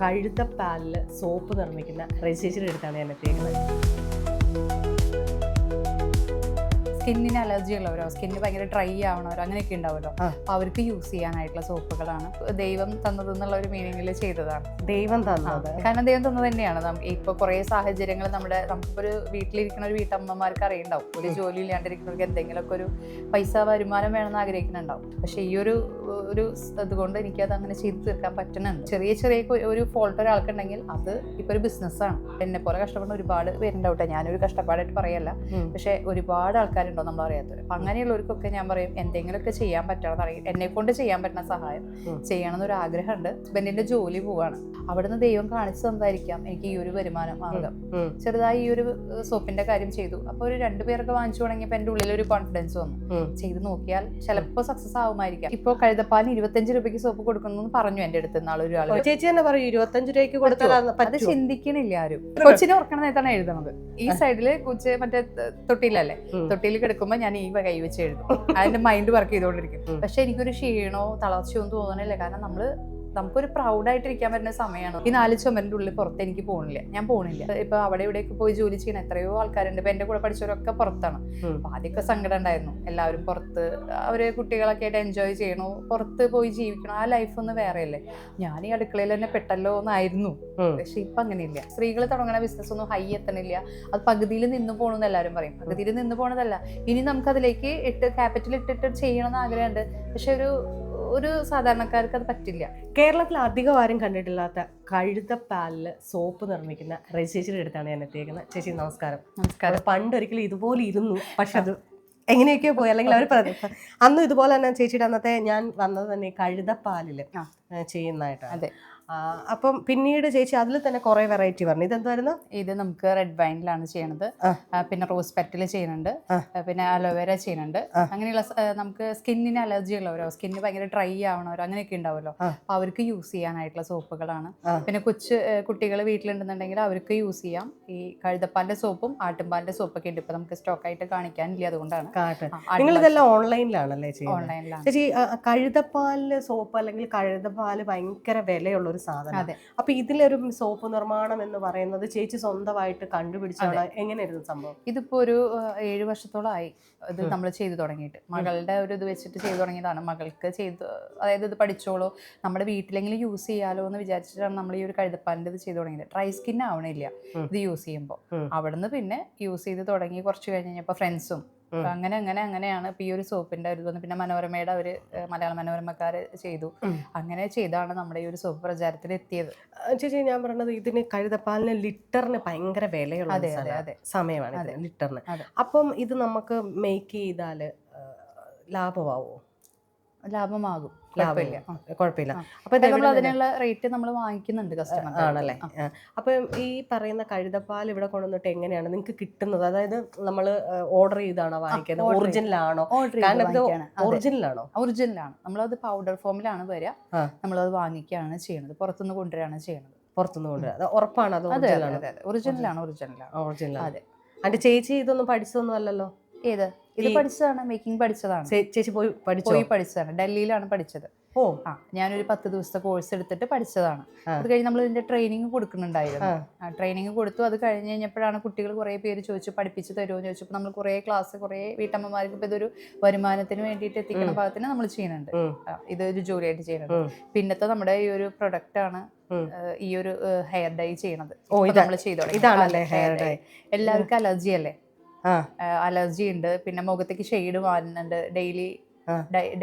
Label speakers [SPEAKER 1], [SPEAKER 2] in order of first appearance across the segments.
[SPEAKER 1] കഴുതപ്പാലിൽ soap നിർമ്മിക്കുന്ന registration എടുത്താണ് ഞാൻ എത്തിയേക്കുന്നത്.
[SPEAKER 2] സ്കിന്നിന് അലർജി ഉള്ളവരോ സ്കിന്ന് ഭയങ്കര ഡ്രൈ ആവണവരോ അങ്ങനെയൊക്കെ ഉണ്ടാവുമല്ലോ. അപ്പൊ അവർക്ക് യൂസ് ചെയ്യാനായിട്ടുള്ള സോപ്പുകളാണ്. ദൈവം തന്നതെന്നുള്ള ഒരു മീനിങ്ങിൽ ചെയ്തതാണ്.
[SPEAKER 1] ദൈവം തന്നത്.
[SPEAKER 2] കാരണം ദൈവം തന്നത് തന്നെയാണ്. ഇപ്പൊ കുറെ സാഹചര്യങ്ങൾ നമ്മുടെ നമുക്കിപ്പോ ഒരു വീട്ടിലിരിക്കുന്ന ഒരു വീട്ടമ്മമാർക്ക് അറിയണ്ടാവും. ഒരു ജോലി ഇല്ലാണ്ടിരിക്കുന്നവർക്ക് എന്തെങ്കിലുമൊക്കെ ഒരു പൈസ വരുമാനം വേണമെന്ന് ആഗ്രഹിക്കുന്നുണ്ടാവും. പക്ഷെ ഈ ഒരു ഒരു ഇതുകൊണ്ട് എനിക്കത് അങ്ങനെ ചെയ്ത് തീർക്കാൻ പറ്റുന്നുണ്ട് ചെറിയ ചെറിയ ഒരു ഫോൾട്ട് ഒരാൾക്കുണ്ടെങ്കിൽ അത് ഇപ്പൊ ഒരു ബിസിനസ്സാണ് എന്നെ പോലെ കഷ്ടപ്പെടുന്ന ഒരുപാട് പേരുണ്ടാവട്ടെ. ഞാനൊരു കഷ്ടപ്പാടായിട്ട് പറയല്ല. പക്ഷെ ഒരുപാട് ആൾക്കാരുണ്ടോ നമ്മൾ അറിയാത്തവർ അപ്പൊ അങ്ങനെയുള്ളവർക്കൊക്കെ ഞാൻ പറയും എന്തെങ്കിലുമൊക്കെ ചെയ്യാൻ പറ്റണം അറിയാം എന്നെ കൊണ്ട് ചെയ്യാൻ പറ്റുന്ന സഹായം. ചെയ്യണം എന്നൊരു ആഗ്രഹമുണ്ട്. ഹസ്ബൻഡിന്റെ ജോലി പോവാണ്. അവിടുന്ന് ദൈവം കാണിച്ചു തന്നായിരിക്കാം എനിക്ക് ഈ ഒരു വരുമാനം മാർഗം. ചെറുതായി ഈ ഒരു സോപ്പിന്റെ കാര്യം ചെയ്തു. അപ്പൊ ഒരു രണ്ടുപേരൊക്കെ വാങ്ങിച്ചു തുടങ്ങിയപ്പോൾ എന്റെ ഉള്ളിൽ ഒരു കോൺഫിഡൻസ് വന്നു. ചെയ്ത് നോക്കിയാൽ ചിലപ്പോ സക്സസ് ആവുമായിരിക്കാം. ഇപ്പോൾ കഴുതപ്പാലിന് ഇരുപത്തഞ്ച് രൂപയ്ക്ക് സോപ്പ് കൊടുക്കുന്നു പറഞ്ഞു എന്റെ അടുത്ത് നാളെ ഒരു
[SPEAKER 1] ആൾ. ചേച്ചി തന്നെ പറയും ഇരുപത്തഞ്ച് രൂപയ്ക്ക് കൊടുത്താൽ അത്
[SPEAKER 2] ചിന്തിക്കണില്ല ആരും. കൊച്ചിനെ ഓർക്കണ നേരത്താണ് എഴുതണത്. ഈ സൈഡിൽ കൊച്ച് മറ്റേ തൊട്ടിലല്ലേ
[SPEAKER 1] തൊട്ടിൽ
[SPEAKER 2] തൊട്ടിയിൽ കിടക്കുമ്പോ ഞാൻ ഈ കൈ വെച്ച് എഴുതും. അതിന്റെ മൈൻഡ് വർക്ക് ചെയ്തുകൊണ്ടിരിക്കും. പക്ഷെ എനിക്കൊരു ക്ഷീണോ തളർച്ചയോ ഒന്നും തോന്നണില്ല. കാരണം നമ്മൾ നമുക്കൊരു പ്രൗഡായിട്ടിരിക്കാൻ പറ്റുന്ന സമയമാണ് ഈ നാല് ചുമരിന്റെ ഉള്ളിൽ പുറത്ത് എനിക്ക് പോകണില്ല ഞാൻ പോകണില്ല ഇപ്പൊ അവിടെ ഇവിടെയൊക്കെ പോയി ജോലി ചെയ്യണം എത്രയോ ആൾക്കാരുണ്ട്. ഇപ്പൊ എന്റെ കൂടെ പഠിച്ചവരൊക്കെ പുറത്താണ്. അപ്പൊ ആദ്യമൊക്കെ സങ്കടം ഉണ്ടായിരുന്നു. എല്ലാവരും പുറത്ത് അവർ കുട്ടികളൊക്കെ ആയിട്ട് എൻജോയ് ചെയ്യണു. പുറത്ത് പോയി ജീവിക്കണം. ആ ലൈഫ് ഒന്ന് വേറെയല്ലേ. ഞാൻ ഈ അടുക്കളയിൽ തന്നെ പെട്ടല്ലോ എന്നായിരുന്നു. പക്ഷെ ഇപ്പൊ അങ്ങനെയില്ല. സ്ത്രീകൾ തുടങ്ങുന്ന ബിസിനസ് ഒന്നും ഹൈ എത്തണില്ല. അത് പകുതിയിൽ നിന്ന് പോകണമെന്ന് എല്ലാവരും പറയും. പകുതിയിൽ നിന്ന് പോണതല്ല. ഇനി നമുക്ക് അതിലേക്ക് ഇട്ട് ക്യാപിറ്റൽ ഇട്ടിട്ട് ചെയ്യണമെന്ന് ആഗ്രഹമുണ്ട്. പക്ഷെ ഒരു ഒരു സാധാരണക്കാർക്ക് അത് പറ്റില്ല.
[SPEAKER 1] കേരളത്തിൽ അധികം ആരും കണ്ടിട്ടില്ലാത്ത കഴുതപ്പാലിൽ സോപ്പ് നിർമ്മിക്കുന്ന രജിസ്ട്രേഷൻ എടുത്താണ് ഞാൻ എത്തിയേക്കുന്നത്. ചേച്ചി നമസ്കാരം.
[SPEAKER 2] നമസ്കാരം.
[SPEAKER 1] പണ്ടൊരിക്കലും ഇതുപോലെ ഇരുന്നു. പക്ഷെ അത് എങ്ങനെയൊക്കെയോ പോയി. അല്ലെങ്കിൽ അവർ പറഞ്ഞു അന്നും ഇതുപോലെ തന്നെ ചേച്ചിയുടെ അന്നത്തെ ഞാൻ വന്നത് തന്നെ കഴുതപ്പാലിൽ ചെയ്യുന്നതായിട്ടാണ്.
[SPEAKER 2] അതെ.
[SPEAKER 1] അപ്പം പിന്നീട് ചേച്ചി അതിൽ തന്നെ കുറേ വെറൈറ്റി പറഞ്ഞു ഇതെന്തായിരുന്നു?
[SPEAKER 2] ഇത് നമുക്ക് റെഡ് വൈനിലാണ് ചെയ്യണത്. പിന്നെ റോസ് പെറ്റൽ ചെയ്യുന്നുണ്ട്. പിന്നെ അലോവേര ചെയ്യുന്നുണ്ട്. അങ്ങനെയുള്ള നമുക്ക് സ്കിന്നിന് അലർജി ഉള്ളവരോ സ്കിന്ന് ഭയങ്കര ഡ്രൈ ആവണവരോ അങ്ങനെയൊക്കെ ഉണ്ടാവുമല്ലോ.
[SPEAKER 1] അപ്പോൾ
[SPEAKER 2] അപ്പൊ അവർക്ക് യൂസ് ചെയ്യാനായിട്ടുള്ള സോപ്പുകളാണ് പിന്നെ കൊച്ചു കുട്ടികൾ വീട്ടിലുണ്ടെന്നുണ്ടെങ്കിൽ അവർക്ക് യൂസ് ചെയ്യാം. ഈ കഴുതപ്പാലിന്റെ സോപ്പും ആട്ടുംപാലിന്റെ സോപ്പൊക്കെ ഉണ്ട്. ഇപ്പൊ നമുക്ക് സ്റ്റോക്ക് ആയിട്ട് കാണിക്കാനില്ല അതുകൊണ്ടാണ്.
[SPEAKER 1] നിങ്ങളിതെല്ലാം നിങ്ങൾ ഇതെല്ലാം ഓൺലൈനിലാണല്ലേ
[SPEAKER 2] ഓൺലൈനിലാണ്
[SPEAKER 1] ചേച്ചി സോപ്പ് അല്ലെങ്കിൽ കഴുതപ്പാൽ ഭയങ്കര വിലയുള്ള ഒരു സാധനം.
[SPEAKER 2] അതെ.
[SPEAKER 1] അപ്പൊ ഇതിലൊരു സോപ്പ് നിർമ്മാണം എന്ന് പറയുന്നത് ചേച്ചി സ്വന്തമായിട്ട് കണ്ടുപിടിച്ചാണ്. എങ്ങനെയായിരുന്നു സംഭവം?
[SPEAKER 2] ഇതിപ്പോ ഒരു ഏഴു വർഷത്തോളമായി ഇത് നമ്മൾ ചെയ്തു തുടങ്ങിയിട്ട്. മകളുടെ ഒരു ഇത് വെച്ചിട്ട് ചെയ്തു തുടങ്ങിയതാണ്. മകൾക്ക് ചെയ്തു അതായത് ഇത് പഠിച്ചോളൂ. നമ്മുടെ വീട്ടിലെങ്കിലും യൂസ് ചെയ്യാലോ എന്ന് വിചാരിച്ചിട്ടാണ് നമ്മൾ ഈ ഒരു കഴുതപ്പാലിന്റെ ഇത് ചെയ്തു തുടങ്ങിയത്. ഡ്രൈ സ്കിൻ ആവണില്ല ഇത് യൂസ് ചെയ്യുമ്പോൾ. അവിടുന്ന് പിന്നെ യൂസ് ചെയ്ത് തുടങ്ങി കുറച്ച് കഴിഞ്ഞ് കഴിഞ്ഞപ്പോൾ ഫ്രണ്ട്സും അങ്ങനെ അങ്ങനെ അങ്ങനെയാണ് ഇപ്പൊ ഈ ഒരു സോപ്പിന്റെ ഒരു തോന്നുന്നു പിന്നെ മനോരമയുടെ അവർ മലയാള മനോരമക്കാര് ചെയ്തു. അങ്ങനെ ചെയ്താണ് നമ്മുടെ ഈ ഒരു സോപ്പ് പ്രചാരത്തിൽ എത്തിയത്
[SPEAKER 1] ചേച്ചി ഞാൻ പറഞ്ഞത് ഇതിന് കഴുതപ്പാലിന് ലിറ്ററിന് ഭയങ്കര വിലയുള്ള സമയമാണ് ലിറ്ററിന്. അപ്പം ഇത് നമുക്ക് മേക്ക് ചെയ്താൽ ലാഭമാവോ?
[SPEAKER 2] ലാഭമാകും.
[SPEAKER 1] ലാഭം
[SPEAKER 2] കുഴപ്പമില്ല. ആ.
[SPEAKER 1] കുഴപ്പമില്ല. അപ്പൊ
[SPEAKER 2] നമ്മൾ അതിനുള്ള റേറ്റ് നമ്മൾ വാങ്ങിക്കുന്നുണ്ട് കസ്റ്റമർ
[SPEAKER 1] ആണല്ലേ. അപ്പം ഈ പറയുന്ന കഴുതപ്പാൽ ഇവിടെ കൊണ്ടുവന്നിട്ട് എങ്ങനെയാണ് നിങ്ങൾക്ക് കിട്ടുന്നത്? അതായത് നമ്മൾ ഓർഡർ ചെയ്താണോ വാങ്ങിക്കുന്നത്? ഒറിജിനൽ ആണോ? ഒറിജിനൽ
[SPEAKER 2] ആണോ?
[SPEAKER 1] ഒറിജിനൽ ആണ്.
[SPEAKER 2] ഒറിജിനലാണ് നമ്മളത് പൗഡർ ഫോമിലാണ് വരിക. നമ്മളത് വാങ്ങിക്കുകയാണ് ചെയ്യുന്നത്. പുറത്തുനിന്ന് കൊണ്ടുവരികയാണ് ചെയ്യുന്നത്.
[SPEAKER 1] പുറത്തുനിന്ന് കൊണ്ടുവരാം അത് ഉറപ്പാണ്? അത്
[SPEAKER 2] ഒറിജിനലാണ്
[SPEAKER 1] ഒറിജിനൽ ആണ്?
[SPEAKER 2] അതെ ഒറിജിനലാണ് ഒറിജിനലാണ്
[SPEAKER 1] ഒറിജിനൽ
[SPEAKER 2] അതെ.
[SPEAKER 1] അതിന്റെ ചേച്ചി ഇതൊന്നും പഠിച്ചതൊന്നും അല്ലല്ലോ?
[SPEAKER 2] ഏത്? ഇത് പഠിച്ചതാണ് മേക്കിംഗ് പഠിച്ചതാണ്.
[SPEAKER 1] ചേച്ചി പോയി പഠിച്ചു?
[SPEAKER 2] പോയി പഠിച്ചതാണ് ഡൽഹിയിലാണ് പഠിച്ചത്.
[SPEAKER 1] ഓ.
[SPEAKER 2] ആ ഞാനൊരു പത്ത് ദിവസത്തെ കോഴ്സ് എടുത്തിട്ട് പഠിച്ചതാണ്. അത് കഴിഞ്ഞ് നമ്മൾ ഇതിന്റെ ട്രെയിനിങ് കൊടുക്കുന്നുണ്ടായിരുന്നു.
[SPEAKER 1] ആ.
[SPEAKER 2] ട്രെയിനിങ് കൊടുത്തു. അത് കഴിഞ്ഞ് കഴിഞ്ഞപ്പോഴാണ് കുട്ടികൾ കുറേ പേര് ചോദിച്ചു പഠിപ്പിച്ച് തരുമോ? എന്ന് ചോദിച്ചപ്പോൾ നമ്മൾ കുറേ ക്ലാസ് കുറേ വീട്ടമ്മമാർക്ക് ഇപ്പോൾ ഇതൊരു വരുമാനത്തിന് വേണ്ടിയിട്ട് എത്തിക്കുന്ന. ഭാഗത്തിന് നമ്മൾ ചെയ്യുന്നുണ്ട്. ഇത് ഒരു ജോലിയായിട്ട് ചെയ്യുന്നുണ്ട്. പിന്നത്തെ നമ്മുടെ ഈ ഒരു പ്രൊഡക്റ്റ് ആണ് ഈ ഒരു ഹെയർ ഡൈ ചെയ്യണത്.
[SPEAKER 1] ഓ ഇത്
[SPEAKER 2] നമ്മൾ ചെയ്തോളാം.
[SPEAKER 1] ഇതാണല്ലേ ഹെയർ ഡൈ.
[SPEAKER 2] എല്ലാവർക്കും അലർജി അല്ലേ? അലർജി ഉണ്ട്. പിന്നെ മുഖത്തേക്ക് ഷെയ്ഡ് മാറുന്നുണ്ട്. ഡെയിലി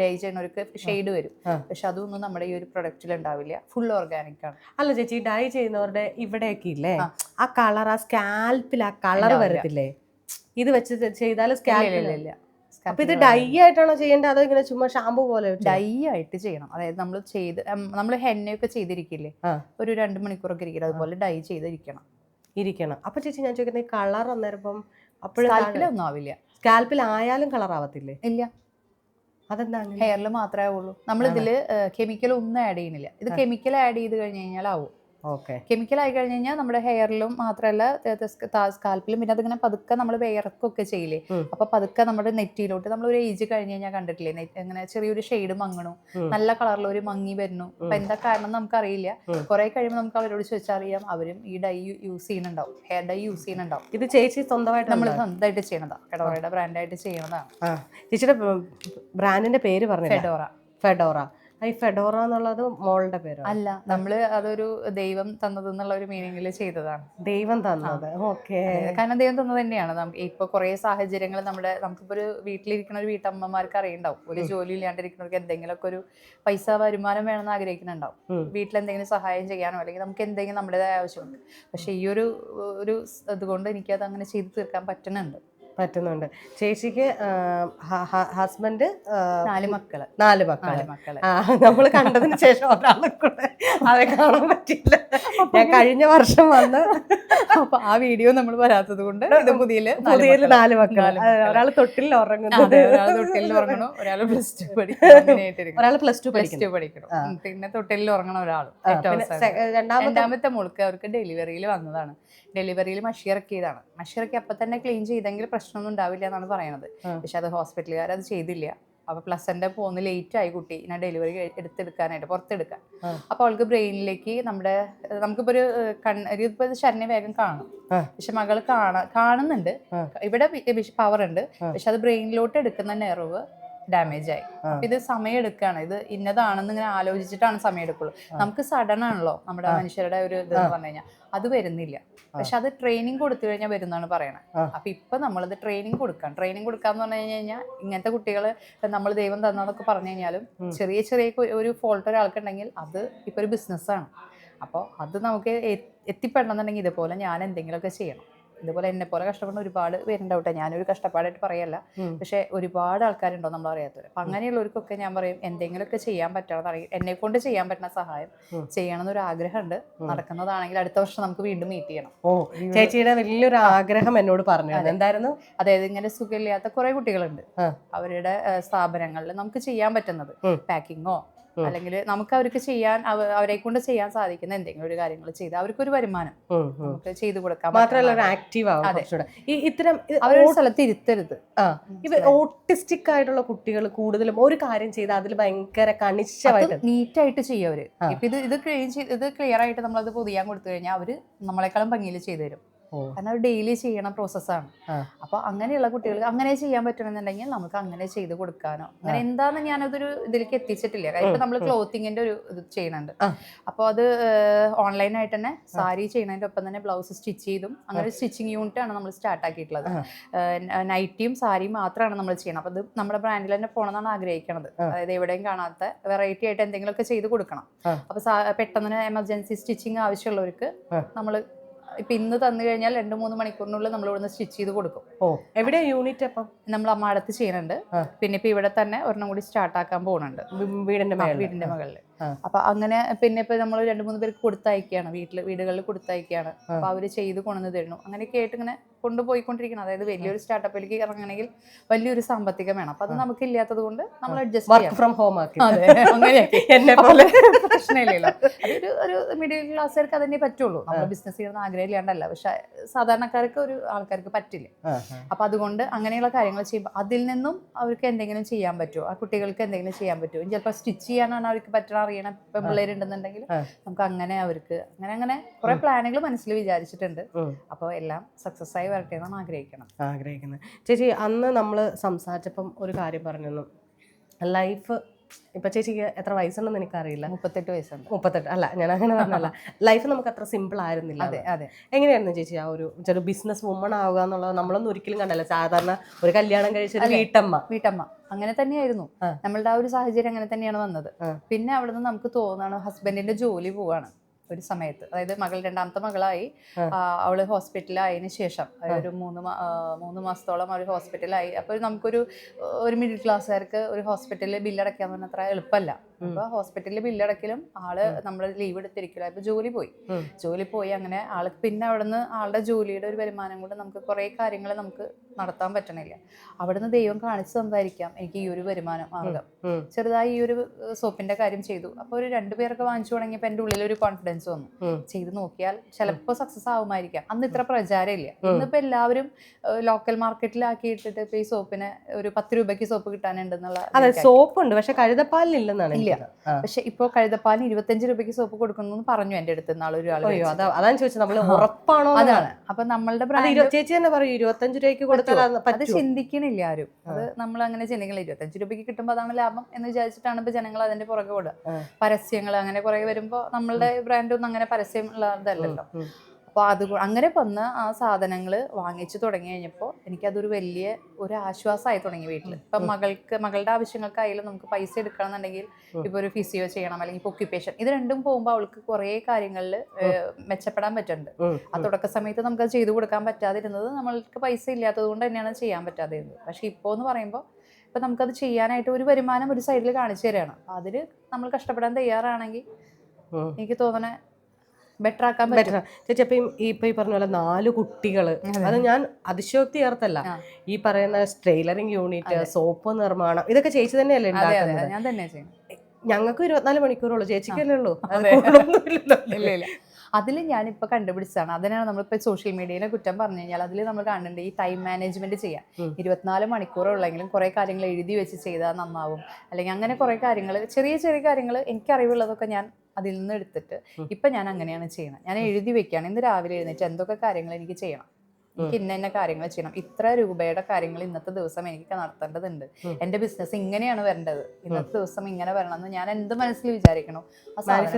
[SPEAKER 2] ഡേ ചെയ്യുന്നവർക്ക് ഷെയ്ഡ് വരും. പക്ഷെ അതൊന്നും നമ്മുടെ ഈ ഒരു പ്രൊഡക്റ്റിൽ ഉണ്ടാവില്ല. ഫുൾ ഓർഗാനിക് ആണ്.
[SPEAKER 1] അല്ല ചേച്ചി ഡൈ ചെയ്യുന്നവരുടെ ഇവിടെയൊക്കെ ഇല്ലേ?
[SPEAKER 2] ആ.
[SPEAKER 1] കളർ ആ സ്കാൽപ്പിൽ ആ കളർ. വരത്തില്ലേ? ഇത് വെച്ച് ചെയ്താൽ
[SPEAKER 2] സ്കാൽപ്പില്ല.
[SPEAKER 1] അപ്പൊ ഇത് ഡൈ ആയിട്ടാണോ ചെയ്യേണ്ടത്? അതോ ഇങ്ങനെ ചുമ്മാ ഷാമ്പു പോലെ?
[SPEAKER 2] ഡൈ ആയിട്ട് ചെയ്യണം. അതായത് നമ്മൾ ചെയ്ത് നമ്മൾ ഹെന്നയൊക്കെ ചെയ്തിരിക്കില്ലേ. ഒരു രണ്ട് മണിക്കൂറൊക്കെ ഇരിക്കില്ല അതുപോലെ ഡൈ ചെയ്തിരിക്കണം.
[SPEAKER 1] ഇരിക്കണം. അപ്പൊ ചേച്ചി ഞാൻ ചോദിക്കുന്നത് കളർ അന്നേരം അപ്പോഴും
[SPEAKER 2] സ്കാൽപ്പിലൊന്നും ആവില്ല.
[SPEAKER 1] സ്കാൽപ്പിൽ ആയാലും കളർ ആവത്തില്ലേ?
[SPEAKER 2] ഇല്ല.
[SPEAKER 1] അതെന്താ
[SPEAKER 2] ഹെയറിൽ മാത്രമേ ആവുള്ളൂ. നമ്മൾ ഇതിൽ കെമിക്കൽ ഒന്നും ആഡ് ചെയ്യുന്നില്ല. ഇത് കെമിക്കൽ ആഡ് ചെയ്ത് കഴിഞ്ഞ് കഴിഞ്ഞാൽ ആവും
[SPEAKER 1] ഓക്കെ.
[SPEAKER 2] കെമിക്കൽ ആയി കഴിഞ്ഞ് കഴിഞ്ഞാൽ നമ്മുടെ ഹെയറിലും മാത്രമല്ല സ്കാൽപ്പിലും പിന്നെ അതിങ്ങനെ പതുക്കെ നമ്മൾ വേർക്കൊക്കെ ചെയ്യില്ലേ. അപ്പൊ പതുക്കെ നമ്മുടെ നെറ്റിയിലോട്ട് നമ്മൾ ഒരു ഏജ് കഴിഞ്ഞ് കഴിഞ്ഞാൽ കണ്ടിട്ടില്ലേ ഇങ്ങനെ ചെറിയൊരു ഷെയ്ഡ് മങ്ങണു. നല്ല കളറിൽ ഒരു മങ്ങി വരുന്നു. അപ്പൊ എന്താ കാരണം നമുക്ക് അറിയില്ല. കുറെ കഴിയുമ്പോൾ നമുക്ക് അവരോട് ചോദിച്ചറിയാം അവരും ഈ ഡൈ യൂസ് ചെയ്യുന്നുണ്ടാവും. ഹെയർ ഡൈ യൂസ് ചെയ്യുന്നുണ്ടാവും.
[SPEAKER 1] ഇത് ചേച്ചി സ്വന്തമായിട്ട്
[SPEAKER 2] നമ്മൾ സ്വന്തമായിട്ട് ചെയ്യണതാണ് ഫെഡോറയുടെ ബ്രാൻഡായിട്ട് ചെയ്യണതാണ്.
[SPEAKER 1] ചേച്ചിയുടെ ബ്രാൻഡിന്റെ പേര് പറഞ്ഞു
[SPEAKER 2] ഫെഡോറ
[SPEAKER 1] ഫെഡോറ ഈ ഫെഡോറ എന്നുള്ളത് മോളുടെ പേര്.
[SPEAKER 2] അല്ല നമ്മൾ അതൊരു ദൈവം തന്നത് എന്നുള്ള ഒരു മീനിങ്ങിൽ ചെയ്തതാണ്.
[SPEAKER 1] ദൈവം തന്നത്. ഓക്കെ.
[SPEAKER 2] കാരണം ദൈവം തന്നത് തന്നെയാണ്. നമുക്ക് ഇപ്പൊ കുറെ സാഹചര്യങ്ങൾ നമ്മുടെ നമുക്കിപ്പോ ഒരു വീട്ടിലിരിക്കുന്ന ഒരു വീട്ടമ്മമാർക്ക് അറിയണ്ടാവും. ഒരു ജോലി ഇല്ലാണ്ടിരിക്കുന്നവർക്ക് എന്തെങ്കിലുമൊക്കെ ഒരു പൈസ വരുമാനം വേണമെന്ന് ആഗ്രഹിക്കുന്നുണ്ടാവും.
[SPEAKER 1] വീട്ടിലെന്തെങ്കിലും
[SPEAKER 2] വീട്ടിൽ എന്തെങ്കിലും സഹായം ചെയ്യാനോ അല്ലെങ്കിൽ നമുക്ക് എന്തെങ്കിലും നമ്മുടേതായ ആവശ്യമുണ്ട് പക്ഷെ ഈ ഒരു ഒരു ഇതുകൊണ്ട് എനിക്കത് അങ്ങനെ ചെയ്തു തീർക്കാൻ പറ്റുന്നുണ്ട്
[SPEAKER 1] പറ്റുന്നുണ്ട്. ചേച്ചിക്ക് ഹസ്ബൻഡ്
[SPEAKER 2] നാല് മക്കൾ.
[SPEAKER 1] നാല് മക്കൾ. നമ്മൾ കണ്ടതിന് ശേഷം ഒരാളെ കൂടെ അതെ കാണാൻ പറ്റില്ല ഞാൻ കഴിഞ്ഞ വർഷം വന്ന്
[SPEAKER 2] അപ്പൊ ആ വീഡിയോ നമ്മൾ വരാത്തത് കൊണ്ട് ഇത് പുതിയ
[SPEAKER 1] പുതിയ നാല് മക്കൾ ഒരാൾ തൊട്ടിൽ ഉറങ്ങുന്നത്.
[SPEAKER 2] ഒരാൾ തൊട്ടിലിൽ ഉറങ്ങണം ഒരാൾ പ്ലസ് ടു പഠിക്കണം
[SPEAKER 1] ഒരാൾ പ്ലസ് ടു
[SPEAKER 2] പ്ലസ് ടു പഠിക്കണം. പിന്നെ തൊട്ടിലിൽ ഉറങ്ങണ ഒരാൾ
[SPEAKER 1] രണ്ടാമത്തെ
[SPEAKER 2] മോൾക്ക് അവർക്ക് ഡെലിവറിയിൽ വന്നതാണ്. ഡെലിവറിയിൽ മഷിയിറക്കിയതാണ്. മഷിയിറക്കി അപ്പൊ തന്നെ ക്ലീൻ ചെയ്തെങ്കിൽ പ്രശ്നമൊന്നും ഉണ്ടാവില്ല എന്നാണ് പറയുന്നത് പക്ഷേ അത് ഹോസ്പിറ്റലുകാർ അത് ചെയ്തില്ല. അപ്പോൾ പ്ലസ് എന്റെ പോകുന്ന ലേറ്റ് ആയി കുട്ടി ഞാൻ ഡെലിവറി എടുത്തെടുക്കാനായിട്ട് പുറത്തെടുക്കാൻ.
[SPEAKER 1] അപ്പോൾ
[SPEAKER 2] അപ്പൊ അവൾക്ക് ബ്രെയിനിലേക്ക് നമ്മുടെ നമുക്കിപ്പോൾ നമുക്കിപ്പോ ഒരു കണ് കണ്ണ് ഒരു ഇപ്പൊ ശരണ്യ വേഗം കാണും. പക്ഷെ മകൾ കാണാ കാണുന്നുണ്ട്. ഇവിടെ പവർ ഉണ്ട്. പക്ഷെ അത് ബ്രെയിനിലോട്ട് എടുക്കുന്ന നെർവ് ഡാമേജ് ആയി. അപ്പൊ ഇത് സമയം എടുക്കുകയാണ് ഇത് ഇന്നതാണെന്ന് ഇങ്ങനെ ആലോചിച്ചിട്ടാണ് സമയം എടുക്കുള്ളൂ നമുക്ക് സഡൻ ആണല്ലോ നമ്മുടെ മനുഷ്യരുടെ ഒരു ഇത് എന്ന് പറഞ്ഞു കഴിഞ്ഞാൽ. അത് വരുന്നില്ല. പക്ഷെ അത് ട്രെയിനിങ് കൊടുത്തു കഴിഞ്ഞാൽ വരുന്നാണ് പറയണത്. അപ്പൊ ഇപ്പൊ നമ്മളത് ട്രെയിനിങ് കൊടുക്കാം. ട്രെയിനിങ് കൊടുക്കാന്ന് പറഞ്ഞു കഴിഞ്ഞ് കഴിഞ്ഞാൽ ഇങ്ങനത്തെ കുട്ടികൾ നമ്മൾ ദൈവം തന്നതൊക്കെ പറഞ്ഞു കഴിഞ്ഞാലും ചെറിയ ചെറിയ ഒരു ഫോൾട്ട് ഒരാൾക്കുണ്ടെങ്കിൽ അത് ഇപ്പൊ ഒരു ബിസിനസ്സാണ് അപ്പോൾ അത് നമുക്ക് എത്തിപ്പെടണം എത്തിപ്പെടണമെന്നുണ്ടെങ്കിൽ ഇതുപോലെ ഞാൻ എന്തെങ്കിലുമൊക്കെ ചെയ്യണം. ഇതുപോലെ എന്നെ പോലെ കഷ്ടപ്പെടുന്ന ഒരുപാട് പേരുണ്ടാവട്ടെ. ഞാനൊരു കഷ്ടപ്പാടായിട്ട് പറയല്ല. പക്ഷേ ഒരുപാട് ആൾക്കാരുണ്ടോ നമ്മൾ അറിയാത്തവർ അപ്പം അങ്ങനെയുള്ളവർക്കൊക്കെ ഞാൻ പറയും എന്തെങ്കിലുമൊക്കെ ചെയ്യാൻ പറ്റണം അറിയാം എന്നെ കൊണ്ട് ചെയ്യാൻ പറ്റുന്ന സഹായം
[SPEAKER 1] ചെയ്യണം
[SPEAKER 2] എന്നൊരു ആഗ്രഹമുണ്ട്. നടക്കുന്നതാണെങ്കിൽ അടുത്ത വർഷം നമുക്ക് വീണ്ടും മീറ്റ് ചെയ്യണം.
[SPEAKER 1] ഓ ചേച്ചിയുടെ വലിയൊരു ആഗ്രഹം എന്നോട് പറഞ്ഞു എന്തായിരുന്നു?
[SPEAKER 2] അതായത് ഇങ്ങനെ സുഖമില്ലാത്ത കുറെ കുട്ടികളുണ്ട്. അവരുടെ സ്ഥാപനങ്ങളിൽ നമുക്ക് ചെയ്യാൻ പറ്റുന്നത്. പാക്കിങ്ങോ. അല്ലെങ്കിൽ നമുക്ക് അവർക്ക് ചെയ്യാൻ അവ- അവരെ കൊണ്ട് ചെയ്യാൻ സാധിക്കുന്ന എന്തെങ്കിലും ഒരു കാര്യങ്ങൾ ചെയ്ത് അവർക്ക്
[SPEAKER 1] ഒരു വരുമാനം.
[SPEAKER 2] നമുക്ക് ചെയ്തു കൊടുക്കാം
[SPEAKER 1] മാത്രമല്ല ആക്റ്റീവ് ആവും. ഈ ഇത്തരം
[SPEAKER 2] അവരുടെ സ്ഥലത്ത് ഇരുത്തരുത്.
[SPEAKER 1] ഇവ ഓട്ടിസ്റ്റിക് ആയിട്ടുള്ള കുട്ടികൾ കൂടുതലും ഒരു കാര്യം ചെയ്ത് അതിൽ ഭയങ്കര കണിശമായിട്ട്
[SPEAKER 2] നീറ്റ് ആയിട്ട് ചെയ്യും
[SPEAKER 1] അവർ.
[SPEAKER 2] ഇപ്പൊ ഇത് ഇത് ക്ലീൻ ചെയ്ത് ഇത് ക്ലിയർ ആയിട്ട് നമ്മളത് പൊതിയാൻ കൊടുത്തു കഴിഞ്ഞാൽ അവർ നമ്മളെക്കാളും ഭംഗിയിൽ ചെയ്തു തരും. കാരണം അത് ഡെയിലി ചെയ്യണ പ്രോസസ്സാണ്
[SPEAKER 1] അപ്പോൾ
[SPEAKER 2] അപ്പൊ അങ്ങനെയുള്ള കുട്ടികൾക്ക് അങ്ങനെ ചെയ്യാൻ പറ്റണമെന്നുണ്ടെങ്കിൽ നമുക്ക് അങ്ങനെ ചെയ്ത് കൊടുക്കാനോ. അങ്ങനെ എന്താന്ന് ഞാനതൊരു ഇതിലേക്ക് എത്തിച്ചിട്ടില്ല. കാര്യം ഇപ്പൊ നമ്മൾ ക്ലോത്തിങ്ങിന്റെ ഒരു ഇത് ചെയ്യണുണ്ട്.
[SPEAKER 1] അപ്പൊ
[SPEAKER 2] അപ്പോൾ അത് ഓൺലൈനായിട്ട് തന്നെ സാരി ചെയ്യണതിന്റെ ഒപ്പം തന്നെ ബ്ലൗസ് സ്റ്റിച്ച് ചെയ്തും അങ്ങനെ ഒരു സ്റ്റിച്ചിങ് യൂണിറ്റ് ആണ് നമ്മൾ സ്റ്റാർട്ട് ആക്കിയിട്ടുള്ളത്. നൈറ്റിയും സാരിയും മാത്രമാണ് നമ്മൾ ചെയ്യണം അപ്പോൾ അത് നമ്മുടെ ബ്രാൻഡിൽ തന്നെ പോകണമെന്നാണ് ആഗ്രഹിക്കുന്നത്. അതായത് എവിടെയും കാണാത്ത വെറൈറ്റി ആയിട്ട് എന്തെങ്കിലുമൊക്കെ ചെയ്ത് കൊടുക്കണം.
[SPEAKER 1] അപ്പൊ
[SPEAKER 2] അപ്പോൾ പെട്ടെന്ന് എമർജൻസി സ്റ്റിച്ചിങ് ആവശ്യമുള്ളവർക്ക്. നമ്മൾ ഇപ്പം ഇന്ന് തന്നു കഴിഞ്ഞാൽ രണ്ട് മൂന്ന് മണിക്കൂറിനുള്ളിൽ നമ്മൾ ഇവിടുന്ന് സ്റ്റിച്ച് ചെയ്ത് കൊടുക്കും.
[SPEAKER 1] ഓ എവിടെ? യൂണിറ്റ് അപ്പം
[SPEAKER 2] നമ്മൾ അമ്മാടത്ത് ചെയ്യുന്നുണ്ട്. പിന്നെ ഇപ്പൊ ഇവിടെ തന്നെ ഒരെണ്ണം കൂടി സ്റ്റാർട്ട് ആക്കാൻ പോകുന്നുണ്ട്
[SPEAKER 1] വീടിന്റെ
[SPEAKER 2] വീടിന്റെ മുകളിൽ. അപ്പൊ അങ്ങനെ പിന്നെ ഇപ്പൊ നമ്മൾ രണ്ടു മൂന്ന് പേർക്ക് കൊടുത്തയക്കുകയാണ്. വീട്ടിൽ വീടുകളിൽ കൊടുത്തയക്കുകയാണ്. അപ്പൊ അവർ ചെയ്ത് കൊണ്ടുവന്ന് തരുന്നു. അങ്ങനെ ആയിട്ട് ഇങ്ങനെ കൊണ്ടുപോയിക്കൊണ്ടിരിക്കണം. അതായത് വലിയൊരു സ്റ്റാർട്ടപ്പിലേക്ക് ഇറങ്ങണമെങ്കിൽ വലിയൊരു സാമ്പത്തികം വേണം. അപ്പൊ അത് നമുക്ക് ഇല്ലാത്തത് കൊണ്ട് നമ്മൾ അഡ്ജസ്റ്റ്
[SPEAKER 1] വർക്ക് ഫ്രം ഹോം ആക്കി. എന്നെ പോലെ.
[SPEAKER 2] പ്രശ്നമില്ലല്ലോ. അതൊരു ഒരു മിഡിൽ ക്ലാസ്സുകാർക്ക് അതന്നെ പറ്റുള്ളൂ. നമ്മൾ ബിസിനസ് ചെയ്യണമെന്ന് ആഗ്രഹം ഇല്ലാണ്ടല്ല പക്ഷെ സാധാരണക്കാർക്ക് ഒരു ആൾക്കാർക്ക് പറ്റില്ല. അപ്പൊ അതുകൊണ്ട് അങ്ങനെയുള്ള കാര്യങ്ങൾ ചെയ്യുമ്പോൾ അതിൽ നിന്നും അവർക്ക് എന്തെങ്കിലും ചെയ്യാൻ പറ്റുമോ? ആ കുട്ടികൾക്ക് എന്തെങ്കിലും ചെയ്യാൻ പറ്റുമോ? ചിലപ്പോൾ സ്റ്റിച്ച് ചെയ്യാനാണ് അവർക്ക് പറ്റണ അറിയണം ഇപ്പം പിള്ളേരുണ്ടെന്നുണ്ടെങ്കിൽ നമുക്ക് അങ്ങനെ അവർക്ക് അങ്ങനെ അങ്ങനെ കുറെ പ്ലാനുകൾ മനസ്സിൽ വിചാരിച്ചിട്ടുണ്ട്.
[SPEAKER 1] അപ്പൊ
[SPEAKER 2] അപ്പോൾ എല്ലാം സക്സസ് ആയി വരട്ടെ എന്നാണ് ആഗ്രഹിക്കണം
[SPEAKER 1] ആഗ്രഹിക്കുന്നത്. ചേച്ചി അന്ന് നമ്മൾ സംസാരിച്ചപ്പം ഒരു കാര്യം പറഞ്ഞു ലൈഫ് ഇപ്പൊ ചേച്ചിക്ക് എത്ര വയസ്സുണ്ടെന്ന് എനിക്കറിയില്ല.
[SPEAKER 2] മുപ്പത്തെട്ട് വയസ്സുണ്ട്.
[SPEAKER 1] മുപ്പത്തെട്ട്. അല്ല ഞാൻ അങ്ങനെ പറഞ്ഞല്ല ലൈഫ് നമുക്ക് അത്ര സിമ്പിൾ ആയിരുന്നില്ല
[SPEAKER 2] അതെ അതെ.
[SPEAKER 1] എങ്ങനെയായിരുന്നു ചേച്ചി ആ ഒരു ചെറു ബിസിനസ് വുമൺ ആവുക എന്നുള്ളത്? നമ്മളൊന്നും ഒരിക്കലും കണ്ടല്ല. സാധാരണ ഒരു കല്യാണം കഴിച്ച ഒരു വീട്ടമ്മ.
[SPEAKER 2] വീട്ടമ്മ. അങ്ങനെ തന്നെയായിരുന്നു. നമ്മളുടെ ആ ഒരു സാഹചര്യം അങ്ങനെ തന്നെയാണ് വന്നത്. പിന്നെ അവിടെ നിന്ന് നമുക്ക് തോന്നാണ് ഹസ്ബൻഡിന്റെ ജോലി പോവാണ്. ഒരു സമയത്ത്. അതായത് മകൾ രണ്ടാമത്തെ മകളായി. അവൾ ഹോസ്പിറ്റലായതിന് ശേഷം. ഒരു മൂന്ന് മൂന്ന് മാസത്തോളം അവർ ഹോസ്പിറ്റലായി അപ്പോൾ നമുക്കൊരു ഒരു മിഡിൽ ക്ലാസ്സുകാർക്ക് ഒരു ഹോസ്പിറ്റലിൽ ബില്ലടയ്ക്കാൻ പറഞ്ഞാൽ അത്ര എളുപ്പമല്ല. അപ്പൊ ഹോസ്പിറ്റലിൽ ബില്ലടക്കലും ആൾ നമ്മൾ ലീവ് എടുത്തിരിക്കില്ല ഇപ്പൊ ജോലി പോയി. ജോലി പോയി അങ്ങനെ ആൾ പിന്നെ അവിടുന്ന് ആളുടെ ജോലിയുടെ ഒരു വരുമാനം കൊണ്ട് നമുക്ക് കുറെ കാര്യങ്ങൾ നമുക്ക് നടത്താൻ പറ്റണില്ല. അവിടുന്ന് ദൈവം കാണിച്ചു തന്നായിരിക്കാം എനിക്ക് ഈ ഒരു വരുമാനം മാർഗം ചെറുതായി ഈ ഒരു സോപ്പിന്റെ കാര്യം ചെയ്തു. അപ്പൊ ഒരു രണ്ടുപേരൊക്കെ വാങ്ങിച്ചു തുടങ്ങിയപ്പോ എന്റെ ഉള്ളിൽ ഒരു കോൺഫിഡൻസ് വന്നു. ചെയ്ത് നോക്കിയാൽ ചിലപ്പോ സക്സസ് ആവുമായിരിക്കാം. അന്ന് ഇത്ര പ്രചാരമില്ല. ഇന്നിപ്പോ എല്ലാവരും ലോക്കൽ മാർക്കറ്റിലാക്കി ഇട്ടിട്ട് ഇപ്പൊ ഈ സോപ്പിനെ ഒരു പത്ത് രൂപയ്ക്ക് സോപ്പ് കിട്ടാനുണ്ടെന്നുള്ള
[SPEAKER 1] അതെ സോപ്പ് ഉണ്ട് പക്ഷെ കഴുതപ്പാലിനില്ലെന്നാണ്
[SPEAKER 2] ഇല്ല. പക്ഷെ ഇപ്പോ കഴുതപ്പാലിന് ഇരുപത്തഞ്ച് രൂപയ്ക്ക് സോപ്പ് കൊടുക്കുന്നു എന്ന് പറഞ്ഞു എന്റെ അടുത്ത് നാളെ ഒരാൾ
[SPEAKER 1] അയ്യോ അതാ അതാണ് ചോദിച്ചത്. നമ്മൾ ഉറപ്പാണോ
[SPEAKER 2] അതാണ്. അപ്പൊ നമ്മളുടെ
[SPEAKER 1] ചേച്ചി തന്നെ പറയും ഇരുപത്തഞ്ച് രൂപയ്ക്ക് കൊടുത്താൽ അത്
[SPEAKER 2] ചിന്തിക്കണില്ല ആരും. അത് നമ്മൾ അങ്ങനെ ചിന്തിക്കണില്ല ഇരുപത്തഞ്ച് രൂപയ്ക്ക് കിട്ടുമ്പോൾ അതാണ് ലാഭം എന്ന് വിചാരിച്ചിട്ടാണ് ഇപ്പൊ ജനങ്ങൾ അതിന്റെ പുറകെ ഓടുക. പരസ്യങ്ങൾ അങ്ങനെ കുറെ വരുമ്പോൾ നമ്മളുടെ ബ്രാൻഡ് ഒന്നും അങ്ങനെ പരസ്യം ഉള്ളതല്ലല്ലോ. അപ്പോൾ അത് അങ്ങനെ വന്ന് ആ സാധനങ്ങൾ വാങ്ങിച്ചു തുടങ്ങി കഴിഞ്ഞപ്പോൾ എനിക്കതൊരു വലിയ ഒരു ആശ്വാസമായി തുടങ്ങി വീട്ടിൽ ഇപ്പം മകൾക്ക് മകളുടെ ആവശ്യങ്ങൾക്കായാലും നമുക്ക് പൈസ എടുക്കണമെന്നുണ്ടെങ്കിൽ ഇപ്പോൾ ഒരു ഫിസിയോ ചെയ്യണം അല്ലെങ്കിൽ ഇപ്പോൾ ഒക്യുപ്പേഷൻ ഇത് രണ്ടും പോകുമ്പോൾ അവൾക്ക് കുറേ കാര്യങ്ങളിൽ മെച്ചപ്പെടാൻ പറ്റുന്നുണ്ട്. ആ തുടക്ക സമയത്ത് നമുക്ക് അത് ചെയ്തു കൊടുക്കാൻ പറ്റാതിരുന്നത് നമ്മൾക്ക് പൈസ ഇല്ലാത്തത് കൊണ്ട് തന്നെയാണ് ചെയ്യാൻ പറ്റാതിരുന്നത്. പക്ഷേ ഇപ്പോൾ എന്ന് പറയുമ്പോൾ ഇപ്പം നമുക്കത് ചെയ്യാനായിട്ട് ഒരു വരുമാനം ഒരു സൈഡിൽ കാണിച്ചു തരികയാണ് അപ്പം അതിൽ നമ്മൾ കഷ്ടപ്പെടാൻ തയ്യാറാണെങ്കിൽ എനിക്ക് തോന്നണേ ബെറ്റർ ആക്കാൻ പറ്റും
[SPEAKER 1] ചേച്ചി അപ്പം ഈ ഇപ്പൊ ഈ പറഞ്ഞ പോലെ നാല് കുട്ടികൾ അത്. ഞാൻ അതിശയോക്തി ചേർത്തല്ല ഈ പറയുന്ന ട്രെയിലറിംഗ് യൂണിറ്റ് സോപ്പ് നിർമ്മാണം ഇതൊക്കെ ചേച്ചി തന്നെയല്ലേ ഉണ്ടാക്കുന്നത്?
[SPEAKER 2] ഞാൻ തന്നെ ചെയ്യും
[SPEAKER 1] ഞങ്ങൾക്ക് ഇരുപത്തിനാല് മണിക്കൂറുള്ളൂ. ചേച്ചിക്കല്ലേ ഉള്ളൂ.
[SPEAKER 2] അതിൽ ഞാനിപ്പോൾ കണ്ടുപിടിച്ചതാണ്. അതിനാണ് നമ്മളിപ്പോൾ സോഷ്യൽ മീഡിയയിലെ കുറ്റം പറഞ്ഞു കഴിഞ്ഞാൽ അതിൽ നമ്മൾ കാണുന്നുണ്ട് ഈ ടൈം മാനേജ്മെന്റ് ചെയ്യാം. ഇരുപത്തിനാല് മണിക്കൂറുള്ളെങ്കിലും കുറേ കാര്യങ്ങൾ എഴുതി വെച്ച് ചെയ്താൽ നന്നാവും. അല്ലെങ്കിൽ അങ്ങനെ കുറേ കാര്യങ്ങൾ ചെറിയ ചെറിയ കാര്യങ്ങൾ എനിക്ക് എനിക്കറിവുള്ളതൊക്കെ ഞാൻ അതിൽ നിന്ന് എടുത്തിട്ട്. ഇപ്പം ഞാൻ അങ്ങനെയാണ് ചെയ്യണം ഞാൻ എഴുതി വെക്കുകയാണ്. ഇന്ന് രാവിലെ എഴുന്നേറ്റ് എന്തൊക്കെ കാര്യങ്ങൾ എനിക്ക് ചെയ്യണം? എനിക്ക് ഇന്ന ഇന്ന കാര്യങ്ങൾ ചെയ്യണം. ഇത്ര രൂപയുടെ കാര്യങ്ങൾ ഇന്നത്തെ ദിവസം എനിക്ക് നടത്തേണ്ടതുണ്ട്. എന്റെ ബിസിനസ് ഇങ്ങനെയാണ് വരേണ്ടത്. ഇന്നത്തെ ദിവസം ഇങ്ങനെ വരണം എന്ന് ഞാൻ എന്ത് മനസ്സിൽ വിചാരിക്കണോ ആ സാധനം.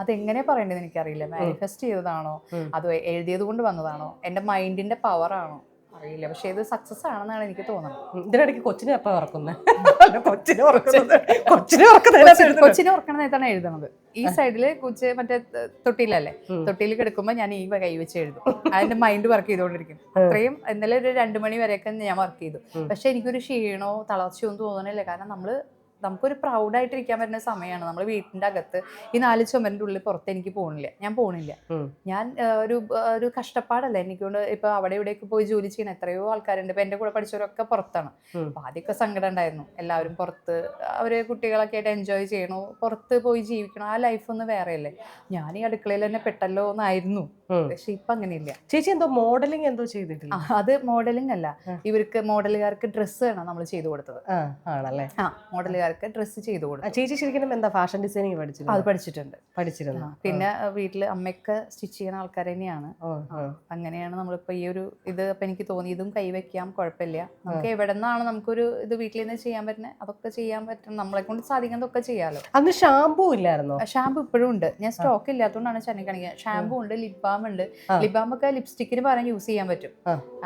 [SPEAKER 2] അതെങ്ങനെ പറയേണ്ടത് എനിക്കറിയില്ല. മാനിഫെസ്റ്റ് ചെയ്തതാണോ? അത് എഴുതിയത് കൊണ്ട് വന്നതാണോ? എന്റെ മൈൻഡിന്റെ പവർ ആണോ? അറിയില്ല. പക്ഷെ ഇത് സക്സസ് ആണെന്നാണ് എനിക്ക് തോന്നുന്നത്.
[SPEAKER 1] ഇതിനിടയ്ക്ക് കൊച്ചിനെ അപ്പം ഇറക്കുന്നത് കൊച്ചിനെ കൊച്ചിനെ.
[SPEAKER 2] കൊച്ചിനെ ഉറക്കണതായിട്ടാണ് എഴുതുന്നത്. ഈ സൈഡിൽ കൊച്ച് മറ്റേ തൊട്ടിയിലല്ലേ തൊട്ടിയിൽ കിടക്കുമ്പോൾ ഞാൻ ഈ കൈ വെച്ച് എഴുതും. അതിന്റെ മൈൻഡ് വർക്ക് ചെയ്തുകൊണ്ടിരിക്കും. അത്രയും ഇന്നലെ ഒരു രണ്ടു മണി വരെയൊക്കെ ഞാൻ വർക്ക് ചെയ്തു. പക്ഷെ എനിക്കൊരു ക്ഷീണോ തളർച്ചയോ ഒന്നും തോന്നണില്ല. കാരണം നമ്മൾ നമുക്കൊരു പ്രൗഡായിട്ടിരിക്കാൻ പറ്റുന്ന സമയമാണ് നമ്മൾ വീട്ടിന്റെ അകത്ത് ഈ നാല് ചുമരിന്റെ ഉള്ളിൽ പുറത്ത് എനിക്ക് പോകണില്ല ഞാൻ
[SPEAKER 1] പോണില്ല.
[SPEAKER 2] ഞാൻ ഒരു ഒരു കഷ്ടപ്പാടല്ല. എനിക്കൊണ്ട് ഇപ്പൊ അവിടെ ഇവിടെയൊക്കെ പോയി ജോലി ചെയ്യണം എത്രയോ ആൾക്കാരുണ്ട്. ഇപ്പൊ എന്റെ കൂടെ പഠിച്ചവരൊക്കെ പുറത്താണ്. അപ്പൊ ആദ്യമൊക്കെ സങ്കടം ഉണ്ടായിരുന്നു. എല്ലാവരും പുറത്ത് അവർ കുട്ടികളൊക്കെ ആയിട്ട് എൻജോയ് ചെയ്യണു. പുറത്ത് പോയി ജീവിക്കണം. ആ ലൈഫ് ഒന്ന് വേറെയല്ലേ. ഞാൻ ഈ അടുക്കളയിൽ തന്നെ പെട്ടല്ലോ എന്നായിരുന്നു. പക്ഷെ ഇപ്പൊ അങ്ങനെയില്ല.
[SPEAKER 1] ചേച്ചി എന്തോ മോഡലിംഗ് എന്തോ ചെയ്തിട്ടില്ല?
[SPEAKER 2] അത് മോഡലിംഗ് അല്ല. ഇവർക്ക് മോഡലുകാർക്ക് ഡ്രസ്സ് ആണ് നമ്മൾ ചെയ്തു കൊടുത്തത്.
[SPEAKER 1] ആണല്ലേ?
[SPEAKER 2] ആ മോഡലുകാർക്ക് ഡ്രസ്സ് ചെയ്തു കൊടുക്കും.
[SPEAKER 1] ചേച്ചി ശരിക്കും എന്താ ഫാഷൻ ഡിസൈനിങ്
[SPEAKER 2] അത് പഠിച്ചിട്ടുണ്ട്.
[SPEAKER 1] പഠിച്ചിരുന്നു?
[SPEAKER 2] പിന്നെ വീട്ടിൽ അമ്മയൊക്കെ സ്റ്റിച്ച് ചെയ്യുന്ന ആൾക്കാർ തന്നെയാണ്. അങ്ങനെയാണ് നമ്മളിപ്പോൾ ഈ ഒരു ഇത് അപ്പൊ എനിക്ക് തോന്നി. ഇതും കൈവയ്ക്കാം കുഴപ്പമില്ല. നമുക്ക് എവിടെ നിന്നാണ് നമുക്കൊരു ഇത് വീട്ടിൽ നിന്ന് ചെയ്യാൻ പറ്റുന്നത് അതൊക്കെ ചെയ്യാൻ പറ്റും. നമ്മളെ കൊണ്ട് സാധിക്കുന്നതൊക്കെ ചെയ്യാമല്ലോ
[SPEAKER 1] അന്ന് ഷാമ്പൂ ഇല്ലായിരുന്നു?
[SPEAKER 2] ഷാമ്പു ഇപ്പോഴും ഉണ്ട്. ഞാൻ സ്റ്റോക്ക് ഇല്ലാത്തതുകൊണ്ടാണ് ചെന്നൈ കാണിക്കുന്നത് ഷാമ്പു ഉണ്ട് ലിപ് ബാം ഉണ്ട്. ലിപ് ബാം ഒക്കെ ലിപ്സ്റ്റിക്കിന് പകരം യൂസ് ചെയ്യാൻ പറ്റും.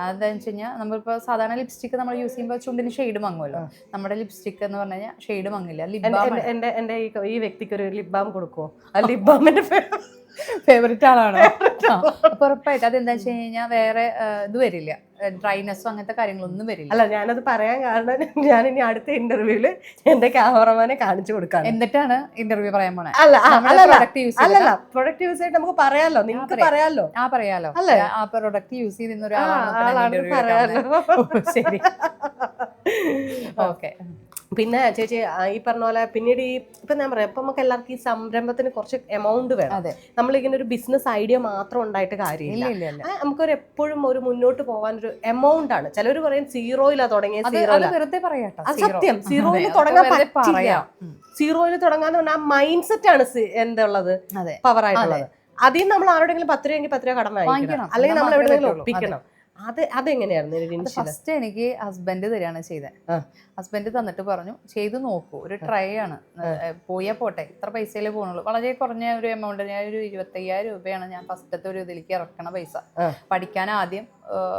[SPEAKER 2] അതെന്താണെന്ന് വെച്ച് കഴിഞ്ഞാൽ നമ്മളിപ്പോൾ സാധാരണ ലിപ്സ്റ്റിക്ക് നമ്മൾ യൂസ് ചെയ്യുമ്പോൾ ചുണ്ടിന് ഷെയ്ഡ്
[SPEAKER 1] വാങ്ങുമല്ലോ
[SPEAKER 2] നമ്മുടെ ലിപ്സ്റ്റിക് എന്ന് പറഞ്ഞു കഴിഞ്ഞാൽ ഷെയ്ഡ് മങ്ങില്ല
[SPEAKER 1] എന്റെ- എന്റെ- ഈ വ്യക്തിക്ക് ഒരു ലിപ് ബാം കൊടുക്കുവോ? ആ ലിപ് ബാമിന്റെ
[SPEAKER 2] ഫേവറേറ്റ് ആളാണോ? അപ്പൊ ഉറപ്പായിട്ട് അതെന്താ വെച്ച് കഴിഞ്ഞാൽ വേറെ ഇത് വരില്ല. ഡ്രൈനെസ്സോ അങ്ങനത്തെ കാര്യങ്ങളൊന്നും വരില്ല.
[SPEAKER 1] അല്ല ഞാനത് പറയാൻ കാരണം ഞാൻ ഇനി അടുത്ത ഇന്റർവ്യൂൽ എന്റെ ക്യാമറമാനെ കാണിച്ചു കൊടുക്കാൻ
[SPEAKER 2] എന്നിട്ടാണ് ഇന്റർവ്യൂ പറയാൻ പോണേ.
[SPEAKER 1] അല്ല അല്ല പ്രൊഡക്റ്റ് യൂസ് ആയിട്ട് നമുക്ക് പറയാലോ? നിങ്ങൾക്ക്
[SPEAKER 2] പറയാം.
[SPEAKER 1] പറയാലോ?
[SPEAKER 2] ആ പറയാലോ.
[SPEAKER 1] അല്ലേ?
[SPEAKER 2] ആ പ്രൊഡക്റ്റ് യൂസ് ചെയ്തിരുന്ന ഒരാളാണ്
[SPEAKER 1] പറയാലോ.
[SPEAKER 2] ശരി. ഓക്കെ.
[SPEAKER 1] പിന്നെ ചേച്ചി ഈ പറഞ്ഞ പോലെ പിന്നീട് ഈ ഇപ്പൊ ഞാൻ പറയാം ഇപ്പൊ നമുക്ക് എല്ലാവർക്കും ഈ സംരംഭത്തിന് കുറച്ച് എമൗണ്ട് വേണം. നമ്മളിങ്ങനെ ഒരു ബിസിനസ് ഐഡിയ മാത്രം ഉണ്ടായിട്ട് കാര്യമില്ല. നമുക്കൊരു എപ്പോഴും ഒരു മുന്നോട്ട് പോകാൻ ഒരു എമൗണ്ട് ആണ്. ചിലർ പറയും സീറോയിലാ തുടങ്ങിയ സീറോയിലാ
[SPEAKER 2] വെറുതെ പറയട്ടോ
[SPEAKER 1] സത്യം. സീറോയിൽ തുടങ്ങാൻ പറ്റില്ല. സീറോയിൽ തുടങ്ങാന്ന് പറഞ്ഞാൽ ആ മൈൻഡ് സെറ്റ് ആണ് എന്തുള്ളത്? പവർ ആയിട്ടുള്ളത്. അതിൽ നമ്മൾ ആരോടെങ്കിലും പത്ത് രൂപയെങ്കിൽ പത്ത് രൂപ കടം വാങ്ങിക്കണം.
[SPEAKER 2] വാങ്ങിക്കണം.
[SPEAKER 1] അല്ലെങ്കിൽ നമ്മൾ എവിടെയെങ്കിലും ഒപ്പിക്കണം. അത് അതെങ്ങനെയായിരുന്നു
[SPEAKER 2] ഫസ്റ്റ് എനിക്ക് ഹസ്ബൻഡ് തരികയാണ് ചെയ്തത് ഹസ്ബൻഡ് തന്നിട്ട് പറഞ്ഞു ചെയ്ത് നോക്കൂ ഒരു ട്രൈ ആണ്. പോയാൽ പോട്ടെ ഇത്ര പൈസയിലേ പോകുന്നുള്ളൂ വളരെ കുറഞ്ഞ ഒരു എമൗണ്ട് ഞാൻ ഒരു ഇരുപത്തയ്യായിരം രൂപയാണ് ഞാൻ ഫസ്റ്റത്തെ ഒരു ഇതിലേക്ക് ഇറക്കണ പൈസ. പഠിക്കാൻ ആദ്യം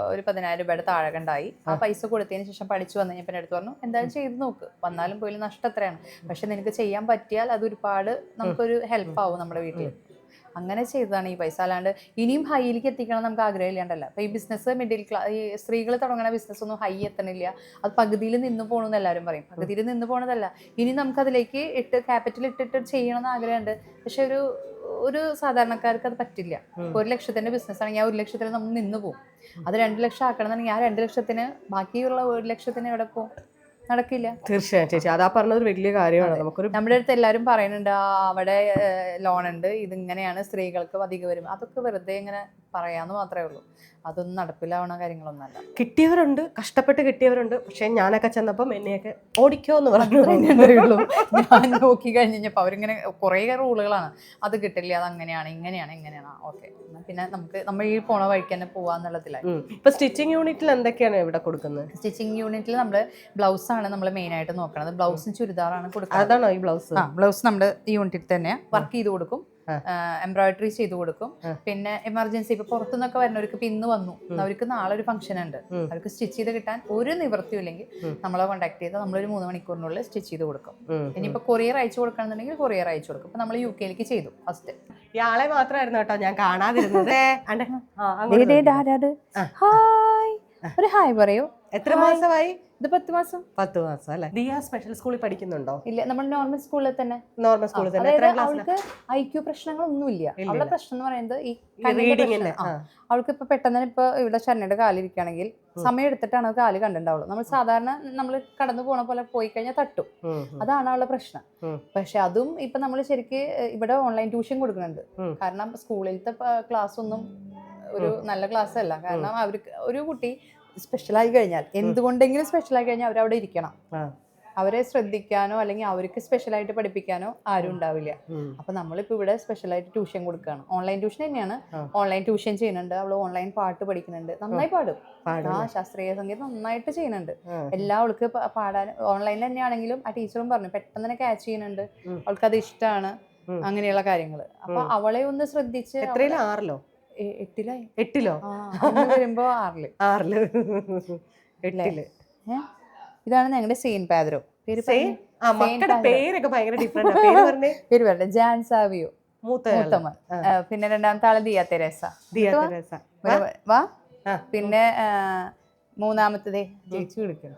[SPEAKER 2] ഒരു പതിനായിരം രൂപയുടെ താഴെ കണ്ടായി. ആ. പൈസ കൊടുത്തതിന് ശേഷം പഠിച്ചു വന്നു. പിന്നെ അടുത്ത് പറഞ്ഞു എന്തായാലും ചെയ്ത് നോക്ക്. വന്നാലും പോയാലും നഷ്ടം എത്രയാണ് പക്ഷെ നിനക്ക് ചെയ്യാൻ പറ്റിയാൽ അത് ഒരുപാട് നമുക്കൊരു ഹെൽപ്പ് ആവും നമ്മുടെ വീട്ടിൽ. അങ്ങനെ ചെയ്തതാണ് ഈ പൈസ. അല്ലാണ്ട് ഇനിയും ഹൈയിലേക്ക് എത്തിക്കണം നമുക്ക് ആഗ്രഹമില്ലാണ്ടല്ല. അപ്പോൾ ഈ ബിസിനസ് മിഡിൽ ക്ലാസ് ഈ സ്ത്രീകൾ തുടങ്ങുന്ന ബിസിനസ് ഒന്നും ഹൈ എത്തണില്ല. അത് പകുതിയിൽ നിന്ന് പോകണമെന്ന് എല്ലാവരും പറയും. പകുതിയിൽ നിന്ന് പോകണതല്ല ഇനി നമുക്ക് അതിലേക്ക് ഇട്ട് ക്യാപിറ്റൽ ഇട്ടിട്ട് ചെയ്യണം എന്ന് ആഗ്രഹമുണ്ട്. പക്ഷെ ഒരു ഒരു സാധാരണക്കാർക്ക് അത് പറ്റില്ല. ഒരു ലക്ഷത്തിന്റെ ബിസിനസ് ആണെങ്കിൽ ആ ഒരു ലക്ഷത്തിൽ നമ്മൾ നിന്ന് പോകും അത് രണ്ട് ലക്ഷം ആക്കണമെന്നുണ്ടെങ്കിൽ ആ രണ്ട് ലക്ഷത്തിന് ബാക്കിയുള്ള ഒരു ലക്ഷത്തിന് എവിടെ പോകും നടക്കില്ല.
[SPEAKER 1] തീർച്ചയായും ചേച്ചി. അതാ പറഞ്ഞത് ഒരു വലിയ കാര്യമാണ്. നമുക്കൊരു
[SPEAKER 2] നമ്മുടെ അടുത്ത് എല്ലാവരും പറയുന്നുണ്ട് ആ അവിടെ ലോൺ ഉണ്ട്. ഇതിങ്ങനെയാണ് സ്ത്രീകൾക്ക് അധികം വരും. അതൊക്കെ വെറുതെ ഇങ്ങനെ പറയാന്ന് മാത്രമേ ഉള്ളൂ. അതൊന്നും നടപ്പിലാവണ കാര്യങ്ങളൊന്നല്ല.
[SPEAKER 1] കിട്ടിയവരുണ്ട് കഷ്ടപ്പെട്ട് കിട്ടിയവരുണ്ട്. പക്ഷെ ഞാനൊക്കെ ചെന്നപ്പം എന്നെയൊക്കെ ഓടിക്കോ എന്ന് പറഞ്ഞു
[SPEAKER 2] ഉള്ളൂ. ഞാൻ നോക്കി കഴിഞ്ഞപ്പോൾ അവരിങ്ങനെ കുറേ റൂളുകളാണ്. അത് കിട്ടില്ല അത് അങ്ങനെയാണ് ഇങ്ങനെയാണ് ഇങ്ങനെയാണ്. ഓക്കെ. പിന്നെ നമുക്ക് നമ്മൾ ഈ പോണ വഴിക്ക് തന്നെ പോവാന്നുള്ളതിലായി.
[SPEAKER 1] ഇപ്പൊ സ്റ്റിച്ചിങ് യൂണിറ്റിൽ എന്തൊക്കെയാണ് ഇവിടെ കൊടുക്കുന്നത്?
[SPEAKER 2] സ്റ്റിച്ചിങ് യൂണിറ്റിൽ നമ്മൾ ബ്ലൗസ് ആണ് നമ്മൾ മെയിൻ ആയിട്ട് നോക്കണത്. ബ്ലൗസും ചുരിദാറാണ് കൊടുക്കുന്നത്
[SPEAKER 1] അതാണോ ഈ ബ്ലൗസ്?
[SPEAKER 2] ആ ബ്ലൗസ് നമ്മുടെ ഈ യൂണിറ്റിൽ തന്നെ വർക്ക് ചെയ്ത് കൊടുക്കും. എംബ്രോയിഡറി ചെയ്തു കൊടുക്കും. പിന്നെ എമർജൻസി ഇപ്പൊ പുറത്തുനിന്നൊക്കെ വരുന്നവർക്ക് പിന്ന് ഇന്ന് വന്നു. അവർക്ക് നാളെ ഒരു ഫംഗ്ഷൻ ഉണ്ട്. അവർക്ക് സ്റ്റിച്ച് ചെയ്ത് കിട്ടാൻ ഒരു നിവൃത്തിയും ഇല്ലെങ്കിൽ. നമ്മളെ കോൺടാക്ട് ചെയ്താൽ നമ്മളൊരു മൂന്ന് മണിക്കൂറിനുള്ളിൽ സ്റ്റിച്ച് ചെയ്ത് കൊടുക്കും. ഇനിയിപ്പോ കൊറിയർ അയച്ചു കൊടുക്കണമെന്നുണ്ടെങ്കിൽ കൊറിയർ അയച്ചു കൊടുക്കും. ഇപ്പൊ നമ്മൾ യു കെയിലേക്ക് ചെയ്തു ഫസ്റ്റ്
[SPEAKER 1] ഇയാളെ മാത്രമായിരുന്നു കേട്ടോ ഞാൻ കാണാതിരുന്നത്.
[SPEAKER 2] ഒരു ഹായ് പറയൂ.
[SPEAKER 1] എത്ര മാസമായി?
[SPEAKER 2] ഇത് പത്ത് മാസം?
[SPEAKER 1] പത്ത് മാസം അല്ലെ? ദിയ സ്പെഷ്യൽ സ്കൂളിൽ പഠിക്കുന്നുണ്ടോ?
[SPEAKER 2] ഇല്ല നമ്മൾ നോർമൽ സ്കൂളിൽ തന്നെ.
[SPEAKER 1] നോർമൽ സ്കൂളിൽ തന്നെ.
[SPEAKER 2] അതായത് അവൾക്ക് ഐക്യു പ്രശ്നങ്ങളൊന്നുമില്ല.
[SPEAKER 1] ഇല്ല,
[SPEAKER 2] അവളുടെ പ്രശ്നം എന്ന് പറയുന്നത് ഈ
[SPEAKER 1] റീഡിങ്ങിന്റെ.
[SPEAKER 2] അവൾക്ക് ഇപ്പൊ പെട്ടെന്ന് ഇപ്പൊ ഇവിടെ ശരണ്യയുടെ കാലിരിക്കുകയാണെങ്കിൽ സമയം എടുത്തിട്ടാണ് അത് കാൽ കണ്ടിട്ടുണ്ടാവുള്ളൂ. നമ്മൾ സാധാരണ നമ്മൾ കടന്നു പോണ പോലെ പോയി കഴിഞ്ഞാൽ തട്ടും. അതാണ് അവളുടെ പ്രശ്നം. പക്ഷെ അതും ഇപ്പൊ നമ്മൾ ശരിക്ക് ഇവിടെ ഓൺലൈൻ ട്യൂഷൻ കൊടുക്കുന്നുണ്ട്. കാരണം സ്കൂളിലത്തെ ക്ലാസ് ഒന്നും ഒരു നല്ല ക്ലാസ് അല്ല. കാരണം അവർക്ക് ഒരു കുട്ടി സ്പെഷ്യലായി കഴിഞ്ഞാൽ. എന്തുകൊണ്ടെങ്കിലും സ്പെഷ്യലായി കഴിഞ്ഞാൽ അവരവിടെ ഇരിക്കണം. അവരെ ശ്രദ്ധിക്കാനോ അല്ലെങ്കിൽ അവർക്ക് സ്പെഷ്യലായിട്ട് പഠിപ്പിക്കാനോ ആരും ഉണ്ടാവില്ല. അപ്പൊ നമ്മളിപ്പോ ഇവിടെ സ്പെഷ്യലായിട്ട് ട്യൂഷൻ കൊടുക്കുകയാണ് ഓൺലൈൻ ട്യൂഷൻ തന്നെയാണ്. ഓൺലൈൻ ട്യൂഷൻ ചെയ്യുന്നുണ്ട്. അവൾ ഓൺലൈൻ പാട്ട് പഠിക്കുന്നുണ്ട്. നന്നായി പാടും. ആ ശാസ്ത്രീയ സംഗീതം നന്നായിട്ട് ചെയ്യുന്നുണ്ട്. എല്ലാ അവൾക്ക് പാടാൻ ഓൺലൈനിൽ തന്നെയാണെങ്കിലും ആ ടീച്ചറും പറഞ്ഞു പെട്ടെന്ന് തന്നെ ക്യാച്ച് ചെയ്യുന്നുണ്ട്. അവൾക്ക് അത് ഇഷ്ടമാണ് അങ്ങനെയുള്ള കാര്യങ്ങൾ അപ്പൊ അവളെ ഒന്ന് ശ്രദ്ധിച്ച്
[SPEAKER 1] ആറിലോ?
[SPEAKER 2] എട്ടിലായി
[SPEAKER 1] എട്ടിലോ?
[SPEAKER 2] വരുമ്പോ
[SPEAKER 1] ആറിൽ. ആറിൽ.
[SPEAKER 2] എട്ടിൽ. ഇതാണ് ഞങ്ങളുടെ സെയിൻ പാദ്രോ. പേര്
[SPEAKER 1] മക്കളുടെ പേരൊക്കെ ഭയങ്കര ഡിഫറെന്റ് പേര് പറഞ്ഞേ?
[SPEAKER 2] Jan Savio. പിന്നെ രണ്ടാമത്തെ ആൾ ദിയ തെരേസ. വാ. പിന്നെ മൂന്നാമത്തെ മൂന്നാമത്തതേ. ചേച്ചി വിളിക്കണം?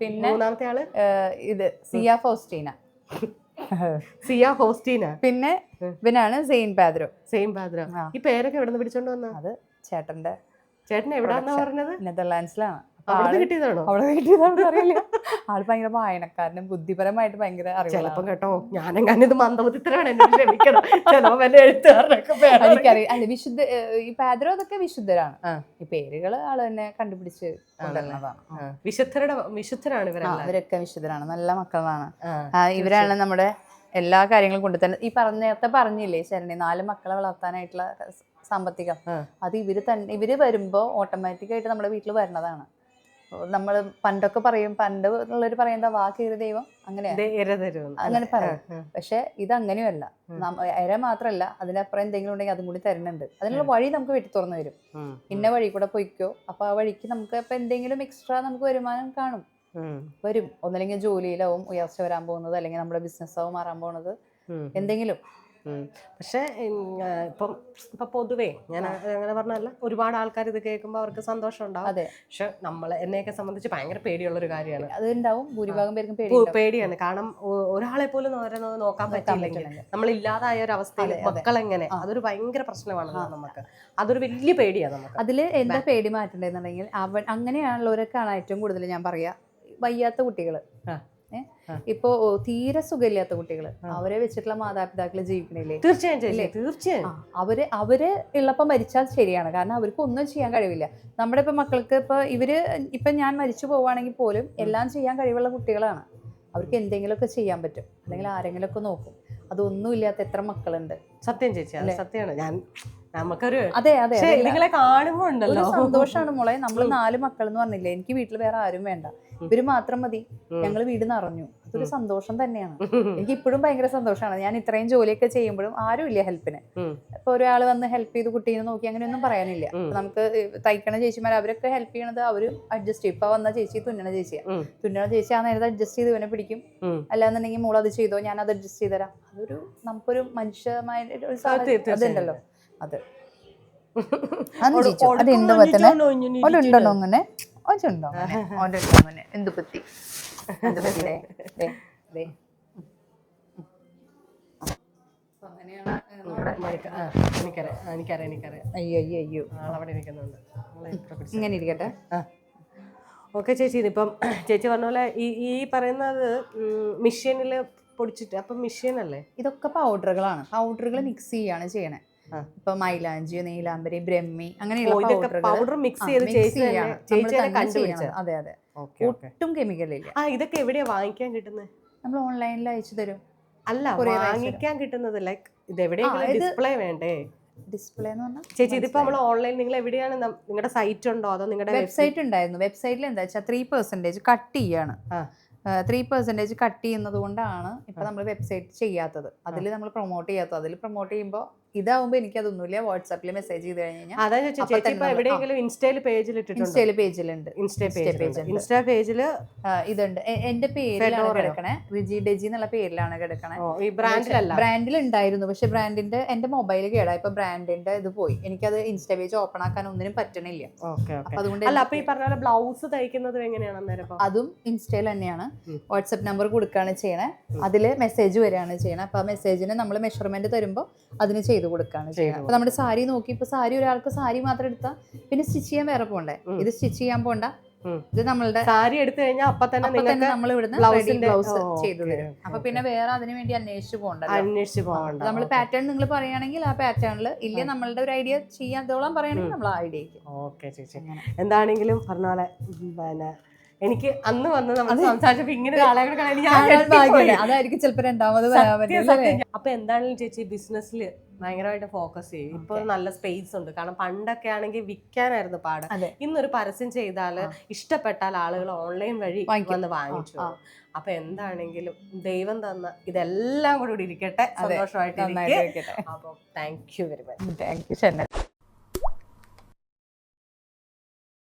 [SPEAKER 2] പിന്നെ
[SPEAKER 1] മൂന്നാമത്തെ
[SPEAKER 2] ആൾ? ഇത് സിയ ഫൗസ്റ്റീന.
[SPEAKER 1] സിയ ഹോസ്റ്റീന?
[SPEAKER 2] പിന്നെ
[SPEAKER 1] പിന്നാണ്
[SPEAKER 2] ഇവനാണ് സെയിൻ പാദ്രോ.
[SPEAKER 1] സെയിൻ പാദ്രോ. ഈ പേരൊക്കെ എവിടെ നിന്ന് പിടിച്ചോണ്ട്
[SPEAKER 2] വന്നത് ചേട്ടന്റെ
[SPEAKER 1] ചേട്ടൻ എവിടാന്നാ പറഞ്ഞത്?
[SPEAKER 2] നെതർലാൻഡ്സിലാണ്.
[SPEAKER 1] അവിടെ
[SPEAKER 2] അറിയില്ല ആൾ ഭയങ്കര വായനക്കാരനും ബുദ്ധിപരമായിട്ട് ഭയങ്കര
[SPEAKER 1] ചിലപ്പം കേട്ടോ ഞാനെങ്ങാനും ഇത് മന്ദബുദ്ധിത്തരാണ് എന്നെ ക്ഷമിക്കണം. എഴുത്തുകാരനൊക്കെ
[SPEAKER 2] എനിക്കറിയാം. അല്ല വിശുദ്ധ ഈ പാദ്രോ ഇതൊക്കെ വിശുദ്ധരാണ്. ഈ പേരുകൾ ആൾ തന്നെ കണ്ടുപിടിച്ച് കൊണ്ടുവരുന്നതാണ്.
[SPEAKER 1] വിശുദ്ധരുടെ വിശുദ്ധരാണ് ഇവരൊക്കെ
[SPEAKER 2] അവരൊക്കെ വിശുദ്ധരാണ്. നല്ല മക്കളാണ്. ഇവരാണ് നമ്മുടെ എല്ലാ കാര്യങ്ങളും കൊണ്ട് തന്നെ. ഈ പറഞ്ഞ നേരത്തെ പറഞ്ഞില്ലേ ശരണി നാല് മക്കളെ വളർത്താനായിട്ടുള്ള സാമ്പത്തികം. അത് ഇവർ തന്നെ ഇവർ വരുമ്പോ ഓട്ടോമാറ്റിക് ആയിട്ട് നമ്മുടെ വീട്ടിൽ വരുന്നതാണ്. നമ്മൾ പണ്ടൊക്കെ പറയും പണ്ട് ഉള്ളവർ പറയുന്ന വാ കയറി ദൈവം അങ്ങനെ. അങ്ങനെ പറയും. പക്ഷെ ഇത് അങ്ങനെയല്ല എര മാത്രമല്ല അതിനപ്പുറം എന്തെങ്കിലും ഉണ്ടെങ്കിൽ അതും കൂടി തരുന്നുണ്ട്. അതിനുള്ള വഴി നമുക്ക് വെട്ടി തുറന്നു തരും. ഇന്ന വഴി കൂടെ പൊയ്ക്കോ. അപ്പൊ ആ വഴിക്ക് നമുക്ക് ഇപ്പൊ എന്തെങ്കിലും എക്സ്ട്രാ നമുക്ക് വരുമാനം കാണും. വരും. ഒന്നല്ലെങ്കിൽ ജോലിയിലാവും ഉയർച്ച വരാൻ പോകുന്നത് അല്ലെങ്കിൽ നമ്മുടെ ബിസിനസ്സാവും മാറാൻ പോകുന്നത്. എന്തെങ്കിലും.
[SPEAKER 1] പക്ഷേ ഇപ്പം ഇപ്പൊ പൊതുവേ ഞാൻ അങ്ങനെ പറഞ്ഞല്ല ഒരുപാട് ആൾക്കാർ ഇത് കേൾക്കുമ്പോൾ അവർക്ക് സന്തോഷം ഉണ്ടാവും.
[SPEAKER 2] അതെ.
[SPEAKER 1] പക്ഷെ നമ്മൾ എന്നെയൊക്കെ സംബന്ധിച്ച് ഭയങ്കര പേടിയുള്ള ഒരു കാര്യമാണ്
[SPEAKER 2] അതുണ്ടാവും ഭൂരിഭാഗം പേർക്കും
[SPEAKER 1] പേടിയാണ്. കാരണം ഒരാളെ പോലും നോരെ നോക്കാൻ പറ്റില്ലെങ്കിൽ നമ്മൾ ഇല്ലാതായ ഒരു അവസ്ഥയിൽ എങ്ങനെ അതൊരു ഭയങ്കര പ്രശ്നമാണ് നമുക്ക്. അതൊരു വലിയ പേടിയാണ് നമുക്ക്.
[SPEAKER 2] അതിൽ എന്താ പേടി മാറ്റണ്ടെന്നുണ്ടെങ്കിൽ അവൻ അങ്ങനെയാണുള്ളവരൊക്കെയാണ് ഏറ്റവും കൂടുതൽ ഞാൻ പറയാ വയ്യാത്ത കുട്ടികൾ. ഇപ്പോ തീരെ സുഖമില്ലാത്ത കുട്ടികൾ. അവരെ വെച്ചിട്ടുള്ള മാതാപിതാക്കൾ ജീവിക്കണില്ലേ?
[SPEAKER 1] തീർച്ചയായും? തീർച്ചയായും.
[SPEAKER 2] അവർ അവർ ഉള്ളപ്പം മരിച്ചാൽ ശരിയാണ്. കാരണം അവർക്ക് ഒന്നും ചെയ്യാൻ കഴിവില്ല. നമ്മുടെ ഇപ്പൊ മക്കൾക്ക് ഇപ്പൊ ഇവർ ഇപ്പൊ ഞാൻ മരിച്ചു പോവാണെങ്കിൽ പോലും എല്ലാം ചെയ്യാൻ കഴിവുള്ള കുട്ടികളാണ്. അവർക്ക് എന്തെങ്കിലുമൊക്കെ ചെയ്യാൻ പറ്റും. അല്ലെങ്കിൽ ആരെങ്കിലുമൊക്കെ നോക്കും. അതൊന്നും ഇല്ലാത്ത എത്ര മക്കളുണ്ട്.
[SPEAKER 1] സത്യം ചേച്ചി അത് സത്യമാണ് ഞാൻ നമുക്കൊരു
[SPEAKER 2] അതെ അതെ
[SPEAKER 1] നിങ്ങളെ
[SPEAKER 2] കാണുമ്പോൾ
[SPEAKER 1] ഉണ്ടല്ലോ.
[SPEAKER 2] സന്തോഷാണ് മോളെ. നമ്മൾ നാല് മക്കൾ എന്ന് പറഞ്ഞില്ലേ? എനിക്ക് വീട്ടിൽ വേറെ ആരും വേണ്ട. ഇവർ മാത്രം മതി. ഞങ്ങൾ വീട് നിറഞ്ഞു അതൊരു സന്തോഷം തന്നെയാണ് എനിക്ക് ഇപ്പോഴും ഭയങ്കര സന്തോഷമാണ് ഞാൻ ഇത്രയും ജോലിയൊക്കെ ചെയ്യുമ്പോഴും ആരും ഇല്ല ഹെൽപ്പിന്. ഇപ്പൊ ഒരാൾ വന്ന് ഹെൽപ്പ് ചെയ്ത് കുട്ടീനെ നോക്കി അങ്ങനെയൊന്നും പറയാനില്ല നമുക്ക് തയ്ക്കണ ചേച്ചിമാർ അവരൊക്കെ ഹെൽപ്പ് ചെയ്യണത് അവർ അഡ്ജസ്റ്റ് ചെയ്യും ഇപ്പൊ വന്ന ചേച്ചി തുന്നണ ചേച്ചിയാ തുന്നണ ചേച്ചി ആ നേരത്തെ അഡ്ജസ്റ്റ് ചെയ്ത് ഇവനെ പിടിക്കും. അല്ലാന്നുണ്ടെങ്കിൽ മോൾ അത് ചെയ്തോ ഞാൻ അത് അഡ്ജസ്റ്റ് ചെയ്തരാം അതൊരു നമുക്കൊരു മനുഷ്യമായ ഒരു
[SPEAKER 1] തീർച്ചയായും.
[SPEAKER 2] അതുണ്ടല്ലോ അത് അത്. ഉണ്ടോ അങ്ങനെ അങ്ങനെ ഓന്റെ അടുത്ത് അങ്ങനെ എന്ത് പറ്റി? എന്ത് പറ്റി? ഇങ്ങനെ ഇരിക്കട്ടെ?
[SPEAKER 1] ഓക്കെ ചേച്ചി ഇതിപ്പം ചേച്ചി പറഞ്ഞ പോലെ ഈ ഈ പറയുന്നത് മിഷ്യനിൽ പൊടിച്ചിട്ട് അപ്പം മിഷ്യൻ അല്ലേ?
[SPEAKER 2] ഇതൊക്കെ പൗഡറുകളാണ് പൗഡറുകൾ മിക്സ് ചെയ്യാണ് ചെയ്യണേ. ഇപ്പൊ മൈലാഞ്ചി നീലാംബരി ബ്രഹ്മി അങ്ങനെയുള്ള
[SPEAKER 1] പൗഡർ മിക്സ് ചെയ്ത്
[SPEAKER 2] അതെ അതെ. ഒട്ടും കെമിക്കൽ ഇല്ല.
[SPEAKER 1] ആ ഇതൊക്കെ എവിടെയാ വാങ്ങിക്കാൻ കിട്ടുന്നത്
[SPEAKER 2] നമ്മൾ ഓൺലൈനിൽ അയച്ചു തരും.
[SPEAKER 1] അല്ല വാങ്ങിക്കാൻ കിട്ടുന്നത് ലൈക്ക് ഇത് എവിടെയെങ്കിലും ഡിസ്പ്ലേ വേണ്ടേ?
[SPEAKER 2] ഡിസ്പ്ലേ എന്ന് പറഞ്ഞാൽ
[SPEAKER 1] ചേച്ചി ഇതിപ്പോ നമ്മൾ ഓൺലൈൻ നിങ്ങൾ എവിടെയാണ് നിങ്ങളുടെ സൈറ്റ് ഉണ്ടോ അതോ നിങ്ങളുടെ
[SPEAKER 2] വെബ്സൈറ്റ് ഉണ്ടായിരുന്നു. വെബ്സൈറ്റിൽ എന്താ വെച്ചാൽ ത്രീ പെർസെന്റേജ് കട്ട് ചെയ്യാണ്. ത്രീ പെർസെന്റേജ് കട്ട് ചെയ്യുന്നത് കൊണ്ടാണ് ഇപ്പൊ നമ്മൾ വെബ്സൈറ്റ് ചെയ്യാത്തത്. അതിൽ നമ്മൾ പ്രൊമോട്ട് ചെയ്യാത്തത്. അതിൽ പ്രൊമോട്ട് ചെയ്യുമ്പോൾ ഇതാവുമ്പോൾ എനിക്കതൊന്നുമില്ല. വാട്സാപ്പിൽ മെസ്സേജ് ചെയ്ത് കഴിഞ്ഞ് കഴിഞ്ഞാൽ
[SPEAKER 1] അതാ ചേച്ചി ഇപ്പൊ എവിടെയെങ്കിലും ഇൻസ്റ്റയിൽ പേജിൽ ഇട്ടിട്ടുണ്ട്?
[SPEAKER 2] ഇൻസ്റ്റയിൽ പേജിലുണ്ട്.
[SPEAKER 1] Insta page. ഇൻസ്റ്റാ പേജിൽ
[SPEAKER 2] ആ, ഇതുണ്ട്. എ- എന്റെ പേരിലാണ്
[SPEAKER 1] Fedora.
[SPEAKER 2] കിടക്കണേ. റിജി ഡെജി എന്നുള്ള പേരിലാണ് കിടക്കണേ.
[SPEAKER 1] ഈ ബ്രാൻഡിലല്ല?
[SPEAKER 2] ബ്രാൻഡിൽ ഉണ്ടായിരുന്നു പക്ഷെ ബ്രാൻഡിന്റെ എന്റെ മൊബൈൽ കേടാ. ഇപ്പൊ ബ്രാൻഡിന്റെ ഇത് പോയി. എനിക്കത് ഇൻസ്റ്റാ പേജ് ഓപ്പൺ ആക്കാൻ ഒന്നിനും പറ്റണില്ല.
[SPEAKER 1] ഓക്കെ
[SPEAKER 2] അപ്പൊ
[SPEAKER 1] ഓക്കെ.
[SPEAKER 2] അതുകൊണ്ട്
[SPEAKER 1] അല്ല അപ്പൊ ഈ പറഞ്ഞ പോലെ ബ്ലൗസ് തയ്ക്കുന്നത് എങ്ങനെയാണ് അന്നേരം ഇപ്പൊ?
[SPEAKER 2] അതും ഇൻസ്റ്റയിൽ തന്നെയാണ്.
[SPEAKER 1] ഉം.
[SPEAKER 2] വാട്സപ്പ് നമ്പർ കൊടുക്കുകയാണ് ചെയ്യണേ. അതിൽ മെസ്സേജ് വരികയാണ് ചെയ്യണേ. അപ്പൊ ആ മെസ്സേജിന് നമ്മൾ മെഷർമെന്റ് തരുമ്പോൾ അതിന് ചെയ്ത് കൊടുക്കുകയാണ്
[SPEAKER 1] ചെയ്ത്
[SPEAKER 2] ചെയ്യണത് അപ്പൊ നമ്മുടെ സാരി നോക്കി ഇപ്പൊ സാരി ഒരാൾക്ക് സാരി മാത്രം എടുത്താൽ പിന്നെ സ്റ്റിച്ച് ചെയ്യാൻ വേറെ പോണ്ടേ? ഇത് സ്റ്റിച്ച് ചെയ്യാൻ പോണ്ട. ഇത് നമ്മളുടെ
[SPEAKER 1] സാരി എടുത്തു കഴിഞ്ഞാൽ അപ്പൊ തന്നെ
[SPEAKER 2] നമ്മൾ ഇവിടുന്ന് ബ്ലൗസ് ചെയ്തു തരും. അപ്പൊ പിന്നെ വേറെ അതിന് വേണ്ടി അന്വേഷിച്ചു പോകണ്ട
[SPEAKER 1] അന്വേഷിച്ച് പോകണ്ട
[SPEAKER 2] നമ്മൾ പാറ്റേൺ നിങ്ങൾ പറയുകയാണെങ്കിൽ ആ പാറ്റേണിൽ ഇല്ല നമ്മളുടെ ഒരു ഐഡിയ ചെയ്യാത്തോളം പറയുകയാണെങ്കിൽ നമ്മൾ ആ ഐഡിയക്ക്
[SPEAKER 1] ഓക്കെ ചേച്ചി. എന്താണെങ്കിലും പറഞ്ഞ പോലെ പിന്നെ എനിക്ക് അന്ന് വന്ന് നമ്മൾ സംസാരിച്ചപ്പോ ഇങ്ങനെ.
[SPEAKER 2] അതായിരിക്കും ചിലപ്പോ രണ്ടാമത്.
[SPEAKER 1] അപ്പൊ എന്താണെങ്കിലും ചേച്ചി ബിസിനസ്സിൽ ഭയങ്കരമായിട്ട് ഫോക്കസ് ചെയ്യും. ഇപ്പൊ നല്ല സ്പേസ് ഉണ്ട്. കാരണം പണ്ടൊക്കെ ആണെങ്കിൽ വിൽക്കാനായിരുന്നു പാട്. ഇന്നൊരു പരസ്യം ചെയ്താൽ ഇഷ്ടപ്പെട്ടാൽ ആളുകൾ ഓൺലൈൻ വഴി വന്ന് വാങ്ങിച്ചു അപ്പൊ എന്താണെങ്കിലും ദൈവം തന്ന ഇതെല്ലാം കൂടി ഇരിക്കട്ടെ. സന്തോഷമായിട്ട് അപ്പൊ thank you very much
[SPEAKER 2] thank you